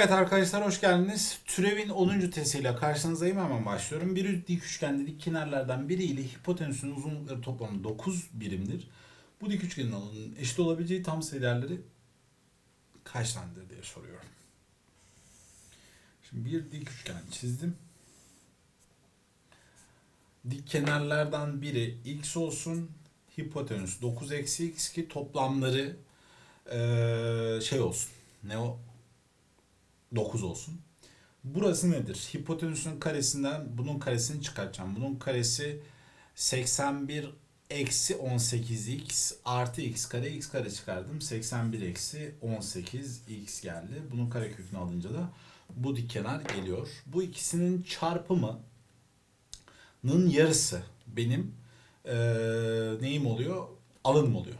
Evet arkadaşlar hoş geldiniz. Türevin 10. tesiyle karşınızdayım hemen başlıyorum. Bir dik üçgen dik kenarlardan biri ile hipotenüsün uzunlukları toplamı 9 birimdir. Bu dik üçgenin alanının eşit olabileceği tam sayı değerleri kaç tanedir diye soruyorum. Şimdi bir dik üçgen çizdim. Dik kenarlardan biri x olsun. Hipotenüs 9 eksi x ki toplamları eee, şey olsun. Ne o? 9 olsun. Burası nedir? Hipotenüsün karesinden bunun karesini çıkartacağım. Bunun karesi 81 eksi 18x artı x kare x kare çıkardım. 81 eksi 18 x geldi. Bunun karekökünü alınca da bu dik kenar geliyor. Bu ikisinin çarpımının yarısı benim eee, neyim oluyor? Alanım oluyor.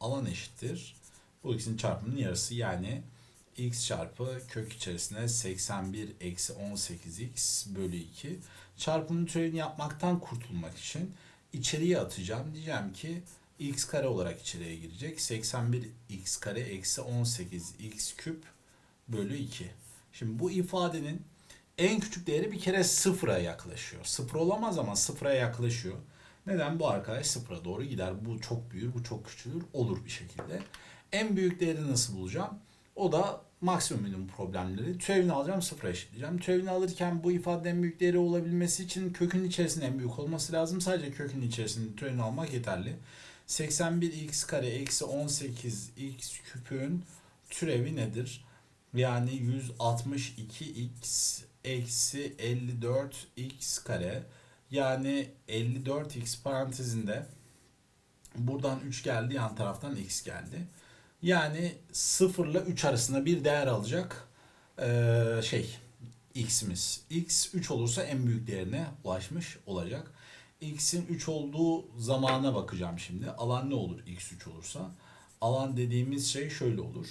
Alan eşittir. Bu ikisinin çarpımının yarısı yani x çarpı kök içerisinde 81 eksi 18x bölü 2 çarpımın türevini yapmaktan kurtulmak için içeriye atacağım. Diyeceğim ki x kare olarak içeriye girecek. 81 x kare eksi 18 x küp bölü 2. Şimdi bu ifadenin en küçük değeri bir kere sıfıra yaklaşıyor. Sıfır olamaz ama sıfıra yaklaşıyor. Neden? Bu arkadaş sıfıra doğru gider. Bu çok büyür, bu çok küçülür. Olur bir şekilde. En büyük değeri nasıl bulacağım? O da maksimum minimum problemleri. Türevini alacağım sıfıra eşitleyeceğim. Türevini alırken bu ifadenin büyük değeri olabilmesi için kökün içerisinde en büyük olması lazım. Sadece kökün içerisinde türevini almak yeterli. 81x kare eksi 18x küpün türevi nedir? Yani 162x eksi 54x kare yani 54x parantezinde buradan 3 geldi yan taraftan x geldi. Yani 0 ile 3 arasında bir değer alacak ee, şey x'imiz. x 3 olursa en büyük değerine ulaşmış olacak. x'in 3 olduğu zamana bakacağım şimdi. Alan ne olur x 3 olursa? Alan dediğimiz şey şöyle olur.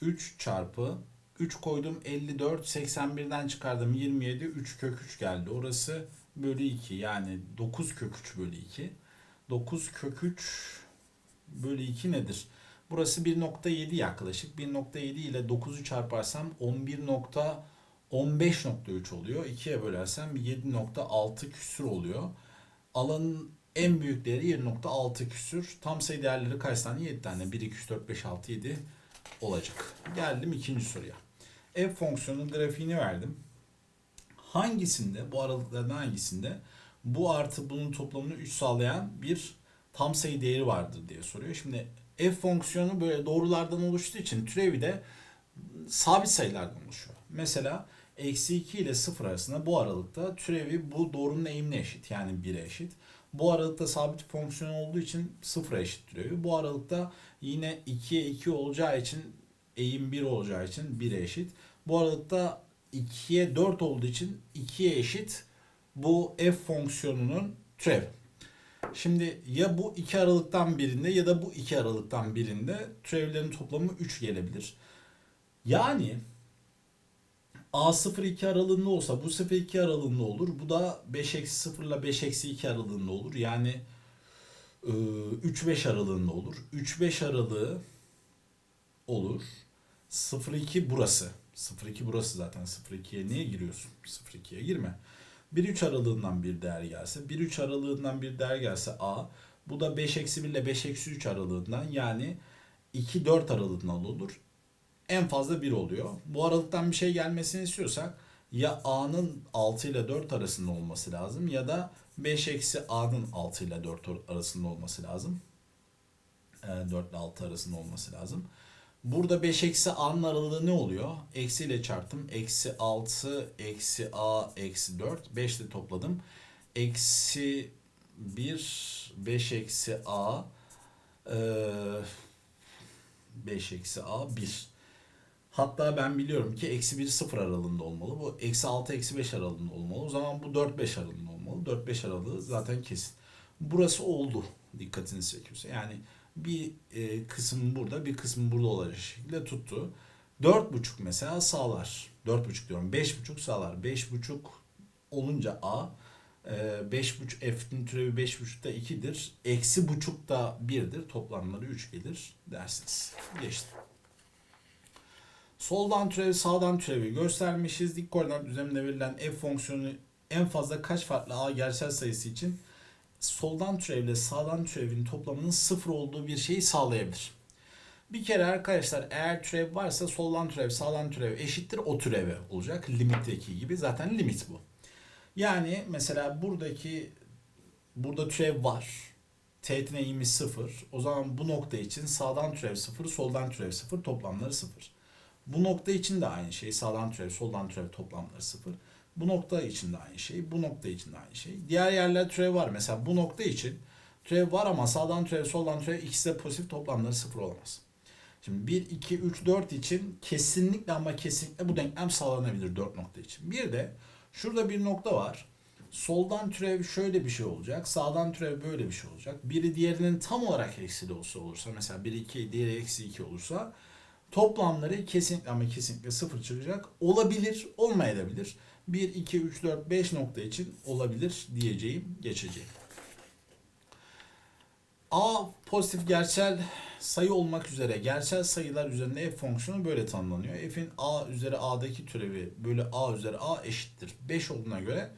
3 çarpı 3 koydum 54 81'den çıkardım 27 3 kök 3 geldi. Orası bölü 2 yani 9 kök 3 bölü 2. 9 kök 3 bölü 2 nedir? Burası 1.7 yaklaşık. 1.7 ile 9'u çarparsam 11.15.3 oluyor. 2'ye bölersem 7.6 küsür oluyor. Alanın en büyük değeri 7.6 küsür. Tam sayı değerleri kaç tane? 7 tane. 1, 2, 3, 4, 5, 6, 7 olacak. Geldim ikinci soruya. F fonksiyonunun grafiğini verdim. Hangisinde, bu aralıklardan hangisinde bu artı bunun toplamını 3 sağlayan bir tam sayı değeri vardır diye soruyor. Şimdi f fonksiyonu böyle doğrulardan oluştuğu için türevi de sabit sayılardan oluşuyor. Mesela eksi 2 ile 0 arasında bu aralıkta türevi bu doğrunun eğimine eşit yani 1'e eşit. Bu aralıkta sabit fonksiyon olduğu için 0'a eşit türevi. Bu aralıkta yine 2'ye 2 olacağı için eğim 1 olacağı için 1'e eşit. Bu aralıkta 2'ye 4 olduğu için 2'ye eşit bu f fonksiyonunun türevi. Şimdi ya bu iki aralıktan birinde ya da bu iki aralıktan birinde türevlerin toplamı 3 gelebilir. Yani A0 2 aralığında olsa bu 0 2 aralığında olur. Bu da 5 eksi 0 ile 5 eksi 2 aralığında olur. Yani 3-5 aralığında olur. 3-5 aralığı olur. 0-2 burası. 0-2 burası zaten. 0-2'ye niye giriyorsun? 0-2'ye girme. 1-3 aralığından bir değer gelse, 1-3 aralığından bir değer gelse A, bu da 5 eksi 1 ile 5 eksi 3 aralığından yani 2-4 aralığından olur. En fazla 1 oluyor. Bu aralıktan bir şey gelmesini istiyorsak ya A'nın 6 ile 4 arasında olması lazım ya da 5 eksi A'nın 6 ile 4 arasında olması lazım. 4 ile 6 arasında olması lazım. Burada 5 eksi a'nın aralığı ne oluyor? Eksi ile çarptım. Eksi 6 eksi a eksi 4. 5 ile topladım. Eksi 1 5 eksi a 5 eksi a 1. Hatta ben biliyorum ki eksi 1 0 aralığında olmalı. Bu eksi 6 eksi 5 aralığında olmalı. O zaman bu 4 5 aralığında olmalı. 4 5 aralığı zaten kesin. Burası oldu. Dikkatinizi çekiyorsa. Yani bir e, kısım burada bir kısım burada olacak şekilde tuttu. 4.5 mesela sağlar. 4.5 diyorum 5.5 sağlar. 5.5 olunca A e, 5.5 F'nin türevi 5.5 da 2'dir. Eksi buçuk da 1'dir. Toplamları 3 gelir dersiniz. Geçti. Soldan türevi sağdan türevi göstermişiz. Dik koordinat düzleminde verilen f fonksiyonu en fazla kaç farklı a gerçel sayısı için soldan türevle sağdan türevin toplamının sıfır olduğu bir şeyi sağlayabilir. Bir kere arkadaşlar eğer türev varsa soldan türev sağdan türev eşittir o türeve olacak. Limitteki gibi zaten limit bu. Yani mesela buradaki burada türev var. Teğetin eğimi 0. O zaman bu nokta için sağdan türev 0, soldan türev 0, toplamları 0. Bu nokta için de aynı şey. Sağdan türev, soldan türev toplamları 0. Bu nokta için de aynı şey. Bu nokta için de aynı şey. Diğer yerler türev var. Mesela bu nokta için türev var ama sağdan türev, soldan türev ikisi de pozitif toplamları 0 olamaz. Şimdi 1, 2, 3, 4 için kesinlikle ama kesinlikle bu denklem sağlanabilir 4 nokta için. Bir de şurada bir nokta var. Soldan türev şöyle bir şey olacak. Sağdan türev böyle bir şey olacak. Biri diğerinin tam olarak eksili olsa olursa mesela 1 2 diğeri eksi 2 olursa toplamları kesinlikle ama kesinlikle sıfır çıkacak. Olabilir, olmayabilir. 1 2 3 4 5 nokta için olabilir diyeceğim, geçeceğim. A pozitif gerçel sayı olmak üzere gerçel sayılar üzerinde f fonksiyonu böyle tanımlanıyor. f'in a üzeri a'daki türevi bölü a üzeri a eşittir. 5 olduğuna göre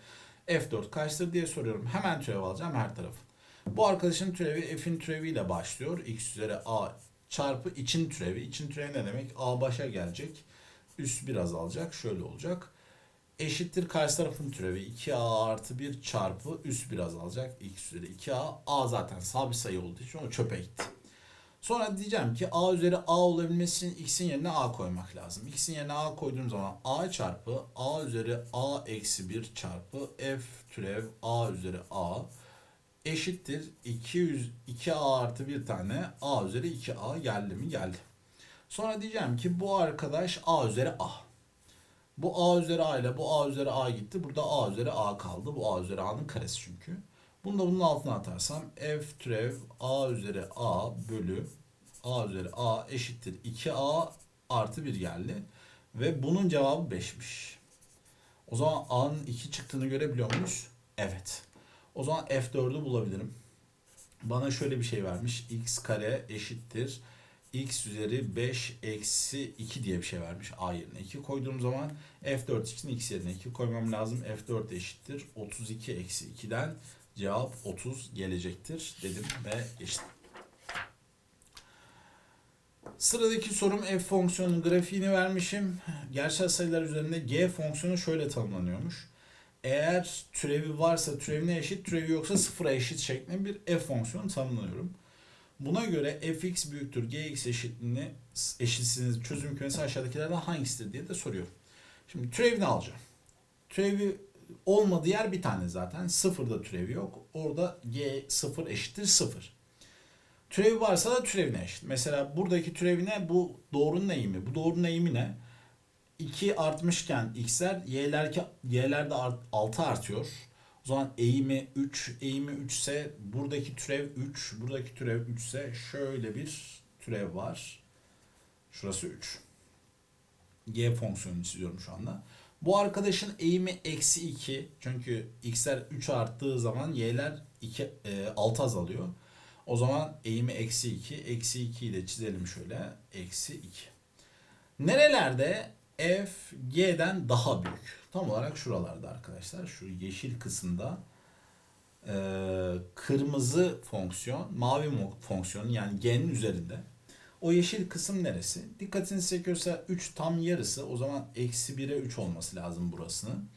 f4 kaçtır diye soruyorum. Hemen türev alacağım her tarafın. Bu arkadaşın türevi f'in türeviyle başlıyor. x üzeri a çarpı için türevi. İçin türevi ne demek? a başa gelecek. Üst biraz alacak. Şöyle olacak. Eşittir karşı tarafın türevi. 2a artı 1 çarpı üst biraz alacak. x üzeri 2a. a zaten sabit sayı olduğu için o çöpe gitti. Sonra diyeceğim ki a üzeri a olabilmesi için x'in yerine a koymak lazım. x'in yerine a koyduğum zaman a çarpı a üzeri a eksi 1 çarpı f türev a üzeri a eşittir 200 2a artı bir tane a üzeri 2a geldi mi geldi. Sonra diyeceğim ki bu arkadaş a üzeri a. Bu a üzeri a ile bu a üzeri a gitti. Burada a üzeri a kaldı. Bu a üzeri a'nın karesi çünkü. Bunu da bunun altına atarsam f türev a üzeri a bölü a üzeri a eşittir 2a artı 1 geldi. Ve bunun cevabı 5'miş. O zaman a'nın 2 çıktığını görebiliyor muyuz? Evet. O zaman f4'ü bulabilirim. Bana şöyle bir şey vermiş. x kare eşittir. X üzeri 5 eksi 2 diye bir şey vermiş. a yerine 2 koyduğum zaman f4 için x yerine 2 koymam lazım. f4 eşittir. 32 eksi 2'den cevap 30 gelecektir dedim ve geçtim. Sıradaki sorum f fonksiyonunun grafiğini vermişim. Gerçel sayılar üzerinde g fonksiyonu şöyle tanımlanıyormuş. Eğer türevi varsa türevine eşit, türevi yoksa sıfıra eşit şeklinde bir f fonksiyonu tanımlanıyorum. Buna göre fx büyüktür gx eşitliğini eşitsiniz çözüm kümesi aşağıdakilerden hangisidir diye de soruyorum. Şimdi türevini alacağım. Türevi olmadığı yer bir tane zaten. Sıfırda türevi yok. Orada g sıfır eşittir sıfır. Türevi varsa da türevine eşit. Mesela buradaki türevine bu doğrunun eğimi. Bu doğrunun eğimi ne? 2 artmışken x'ler y'ler, y'ler de art, 6 artıyor. O zaman eğimi 3, eğimi 3 ise buradaki türev 3, buradaki türev 3 ise şöyle bir türev var. Şurası 3. G fonksiyonunu çiziyorum şu anda. Bu arkadaşın eğimi eksi 2. Çünkü x'ler 3 arttığı zaman y'ler 2, e, 6 azalıyor. O zaman eğimi eksi 2. Eksi 2'yi de çizelim şöyle. Eksi 2. Nerelerde f g'den daha büyük? Tam olarak şuralarda arkadaşlar. Şu yeşil kısımda e, kırmızı fonksiyon, mavi fonksiyon yani g'nin üzerinde. O yeşil kısım neresi? Dikkatinizi çekiyorsa 3 tam yarısı. O zaman eksi 1'e 3 olması lazım burasının.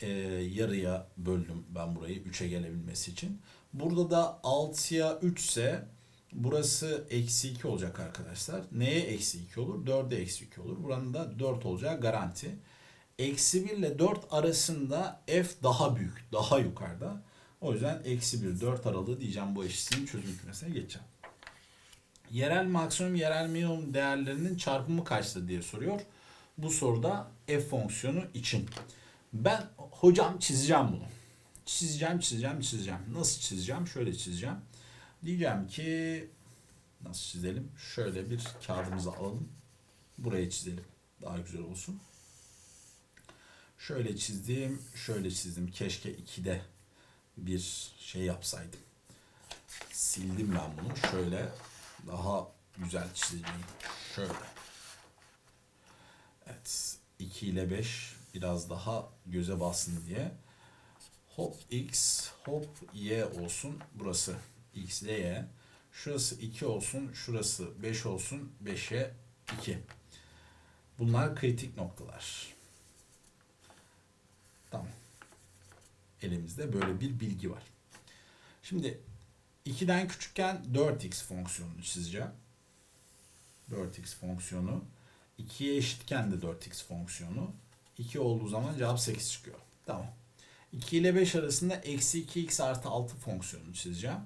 Ee, yarıya böldüm ben burayı 3'e gelebilmesi için. Burada da 6'ya 3 ise burası eksi 2 olacak arkadaşlar. Neye eksi 2 olur? 4'e eksi 2 olur. Buranın da 4 olacağı garanti. Eksi 1 ile 4 arasında f daha büyük, daha yukarıda. O yüzden eksi 1, 4 aralığı diyeceğim bu eşitliğin çözüm kümesine geçeceğim. Yerel maksimum, yerel minimum değerlerinin çarpımı kaçtır diye soruyor. Bu soruda f fonksiyonu için. Ben hocam çizeceğim bunu. Çizeceğim, çizeceğim, çizeceğim. Nasıl çizeceğim? Şöyle çizeceğim. Diyeceğim ki nasıl çizelim? Şöyle bir kağıdımızı alalım. Buraya çizelim. Daha güzel olsun. Şöyle çizdim, şöyle çizdim. Keşke 2'de bir şey yapsaydım. Sildim ben bunu. Şöyle daha güzel çizeceğim. Şöyle. Evet 2 ile 5 biraz daha göze bassın diye. Hop x hop y olsun. Burası x y. Şurası 2 olsun. Şurası 5 olsun. 5'e 2. Bunlar kritik noktalar. Tamam. Elimizde böyle bir bilgi var. Şimdi 2'den küçükken 4x fonksiyonunu çizeceğim. 4x fonksiyonu. 2'ye eşitken de 4x fonksiyonu. 2 olduğu zaman cevap 8 çıkıyor. Tamam. 2 ile 5 arasında eksi 2x artı 6 fonksiyonunu çizeceğim.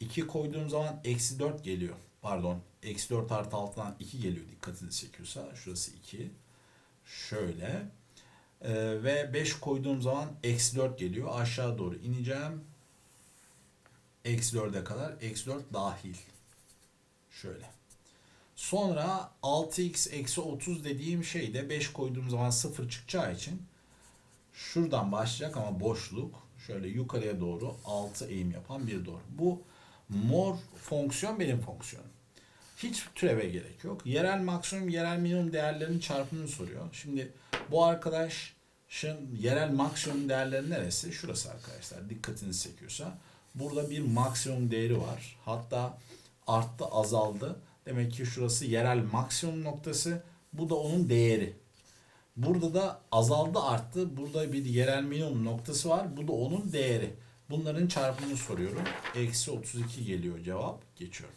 2 koyduğum zaman eksi 4 geliyor. Pardon. Eksi 4 artı 6'dan 2 geliyor dikkatinizi çekiyorsa. Şurası 2. Şöyle. Ee, ve 5 koyduğum zaman eksi 4 geliyor. Aşağı doğru ineceğim. Eksi 4'e kadar. Eksi 4 dahil. Şöyle. Sonra 6x eksi 30 dediğim şey de 5 koyduğum zaman 0 çıkacağı için şuradan başlayacak ama boşluk şöyle yukarıya doğru 6 eğim yapan bir doğru. Bu mor fonksiyon benim fonksiyonum. Hiç türeve gerek yok. Yerel maksimum, yerel minimum değerlerinin çarpımını soruyor. Şimdi bu arkadaşın yerel maksimum değerleri neresi? Şurası arkadaşlar. Dikkatinizi çekiyorsa. Burada bir maksimum değeri var. Hatta arttı, azaldı. Demek ki şurası yerel maksimum noktası. Bu da onun değeri. Burada da azaldı arttı. Burada bir yerel minimum noktası var. Bu da onun değeri. Bunların çarpımını soruyorum. Eksi 32 geliyor cevap. Geçiyorum.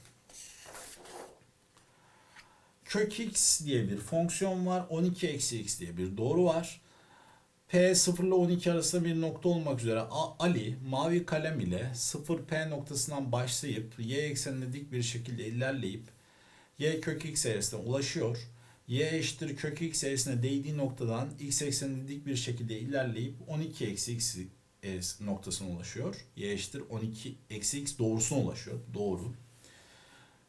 Kök x diye bir fonksiyon var. 12 eksi x diye bir doğru var. P 0 ile 12 arasında bir nokta olmak üzere Ali mavi kalem ile 0 P noktasından başlayıp y eksenine dik bir şekilde ilerleyip y kök x eğrisine ulaşıyor. y eşittir kök x eğrisine değdiği noktadan x eksenine dik bir şekilde ilerleyip 12 eksi x eğrisi noktasına ulaşıyor. y eşittir 12 eksi x doğrusuna ulaşıyor. Doğru.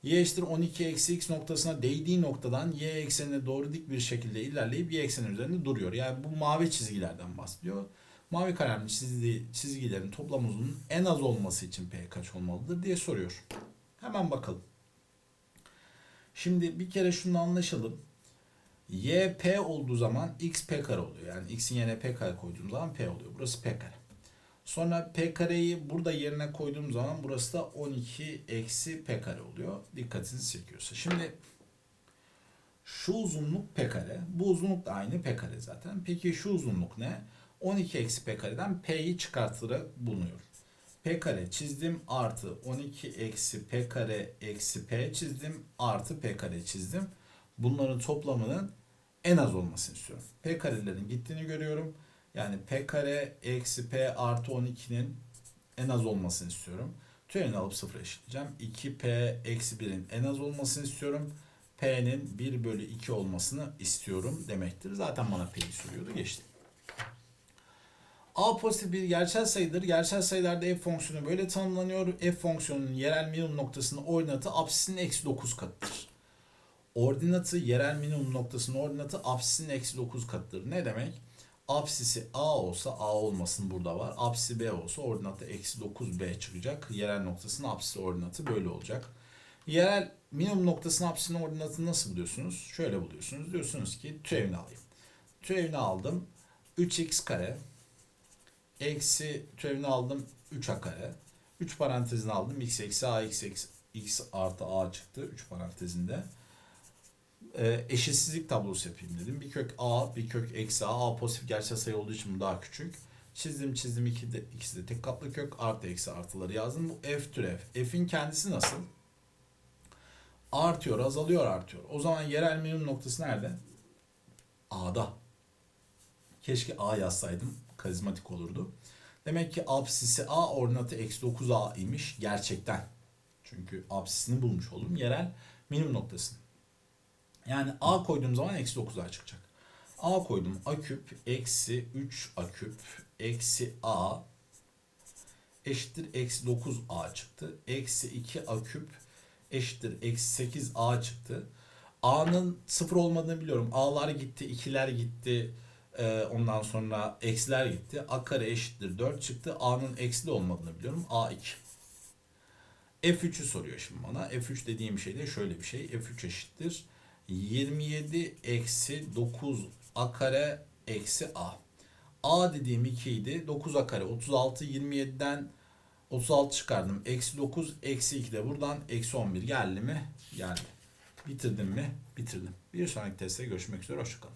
y eşittir 12 eksi x noktasına değdiği noktadan y eksenine doğru dik bir şekilde ilerleyip y ekseni üzerinde duruyor. Yani bu mavi çizgilerden bahsediyor. Mavi kalemli çizdiği çizgilerin toplam uzunluğunun en az olması için p kaç olmalıdır diye soruyor. Hemen bakalım. Şimdi bir kere şunu anlaşalım. y p olduğu zaman x p kare oluyor. Yani x'in yerine p kare koyduğum zaman p oluyor. Burası p kare. Sonra p kareyi burada yerine koyduğum zaman burası da 12 eksi p kare oluyor. Dikkatinizi çekiyorsa. Şimdi şu uzunluk p kare. Bu uzunluk da aynı p kare zaten. Peki şu uzunluk ne? 12 eksi p kareden p'yi çıkartarak bulunuyor. p kare çizdim artı 12 eksi p kare eksi p çizdim artı p kare çizdim. Bunların toplamının en az olmasını istiyorum. p karelerin gittiğini görüyorum. Yani p kare eksi p artı 12'nin en az olmasını istiyorum. Türevini alıp sıfır eşitleyeceğim. 2p eksi 1'in en az olmasını istiyorum. p'nin 1 bölü 2 olmasını istiyorum demektir. Zaten bana p'yi soruyordu. Geçti. A pozitif bir gerçel sayıdır. Gerçel sayılarda f fonksiyonu böyle tanımlanıyor. f fonksiyonunun yerel minimum noktasının ordinatı apsisinin eksi 9 katıdır. Ordinatı yerel minimum noktasının ordinatı apsisinin eksi 9 katıdır. Ne demek? Apsisi a olsa a olmasın burada var. Apsisi b olsa ordinatı eksi 9b çıkacak. Yerel noktasının apsisi ordinatı böyle olacak. Yerel minimum noktasının apsisinin ordinatını nasıl buluyorsunuz? Şöyle buluyorsunuz. Diyorsunuz ki türevini alayım. Türevini aldım. 3x kare eksi türevini aldım 3a kare. 3 parantezini aldım. x eksi a x eksi x artı a çıktı. 3 parantezinde. Ee, eşitsizlik tablosu yapayım dedim. Bir kök a, bir kök eksi a. a pozitif gerçel sayı olduğu için bu daha küçük. Çizdim çizdim iki de, ikisi de tek katlı kök artı eksi artıları yazdım. Bu f türev. f'in kendisi nasıl? Artıyor, azalıyor, artıyor. O zaman yerel minimum noktası nerede? A'da. Keşke A yazsaydım. Karizmatik olurdu. Demek ki absisi A ordinatı eksi 9A imiş gerçekten. Çünkü absisini bulmuş oldum. Yerel minimum noktasını. Yani A koyduğum zaman eksi 9A çıkacak. A koydum. A küp eksi 3 A küp eksi A eşittir eksi 9A çıktı. Eksi 2 A küp eşittir eksi 8 A çıktı. A'nın sıfır olmadığını biliyorum. A'lar gitti, ikiler gitti. Ee, ondan sonra eksiler gitti. A kare eşittir 4 çıktı. A'nın eksi de olmadığını biliyorum. A 2. F3'ü soruyor şimdi bana. F3 dediğim şey de şöyle bir şey. F3 eşittir. 27 eksi 9 a kare eksi a. a dediğim 2 idi. 9 a kare 36 27'den 36 çıkardım. Eksi 9 eksi 2 de buradan eksi 11 geldi mi? Geldi. Bitirdim mi? Bitirdim. Bir sonraki testte görüşmek üzere. Hoşçakalın.